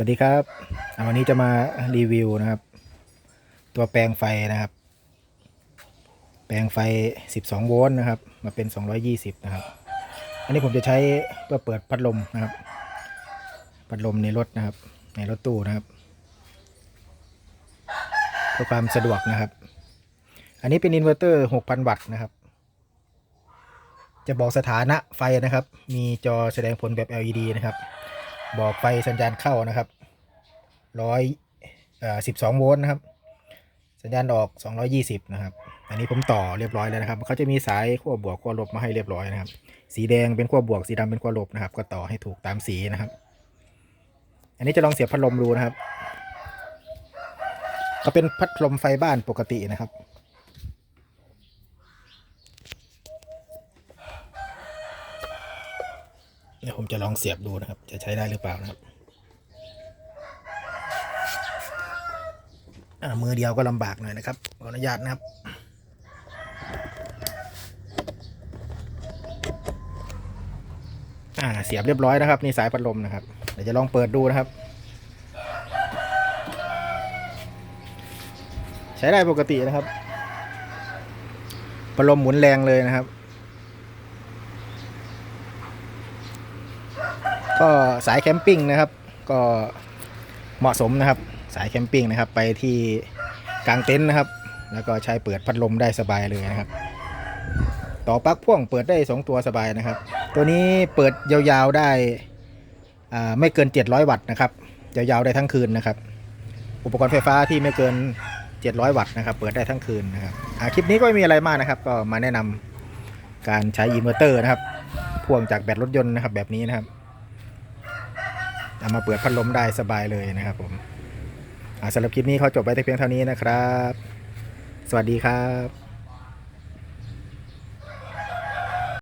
สวัสดีครับ วันนี้จะมารีวิวนะครับ ตัวแปลงไฟนะครับ แปลงไฟ 12 โวลต์นะครับ มาเป็น 220 นะครับ อันนี้ผมจะใช้เพื่อเปิดพัดลมนะครับ พัดลมในรถนะครับ ในรถตู้นะครับเพื่อความสะดวกนะครับ อันนี้เป็นอินเวอร์เตอร์ 6,000 วัตต์นะครับ จะบอกสถานะไฟนะครับ มีจอแสดงผลแบบ LED นะครับ บอกไฟสัญญาณเข้านะครับร้อยเอ่อสิบสองโวลต์นะครับ สัญญาณออกสองร้อยี่สิบนะครับ อันนี้ผมต่อเรียบร้อยแล้วนะครับเขาจะมีสายขั้วบวกขั้วลบมาให้เรียบร้อยนะครับ สีแดงเป็นขั้วบวกสีดำเป็นขั้วลบนะครับ ก็ต่อให้ถูกตามสีนะครับ อันนี้จะลองเสียบพัดลมดูนะครับ ก็เป็นพัดลมไฟบ้านปกตินะครับ ดี๋ยวผมจะลองเสียบดูนะครับ จะใช้ได้หรือเปล่านะครับมือเดียวก็ลำบากหน่อยนะครับขออนุญาตนะครับเสียบเรียบร้อยนะครับนี่สายพัดลมนะครับเดี๋ยวจะลองเปิดดูนะครับ ใช้ได้ปกตินะครับพัดลมหมุนแรงเลยนะครับ ก็สายแคมปิ้งนะครับ ก็เหมาะสมนะครับ สายแคมปิ้งนะครับ ไปที่กลางเต็นท์นะครับ แล้วก็ใช้เปิดพัดลมได้สบายเลยนะครับ ต่อปลั๊กพ่วงเปิดได้ 2 ตัวสบายนะครับ ตัวนี้เปิดยาวๆได้อ่าไม่เกิน 700 วัตต์นะครับยาวๆได้ทั้งคืนนะครับ อุปกรณ์ไฟฟ้าที่ไม่เกิน 700 วัตต์นะครับ เปิดได้ทั้งคืนนะครับคลิปนี้ก็ไม่มีอะไรมากนะครับ ก็มาแนะนำการใช้อินเวอร์เตอร์นะครับพ่วงจากแบตรถยนต์นะครับแบบนี้นะครับ เอามาเปิดพัดลมได้สบายเลยนะครับผมสำหรับคลิปนี้เขาจบไปแต่เพียงเท่านี้นะครับ สวัสดีครับ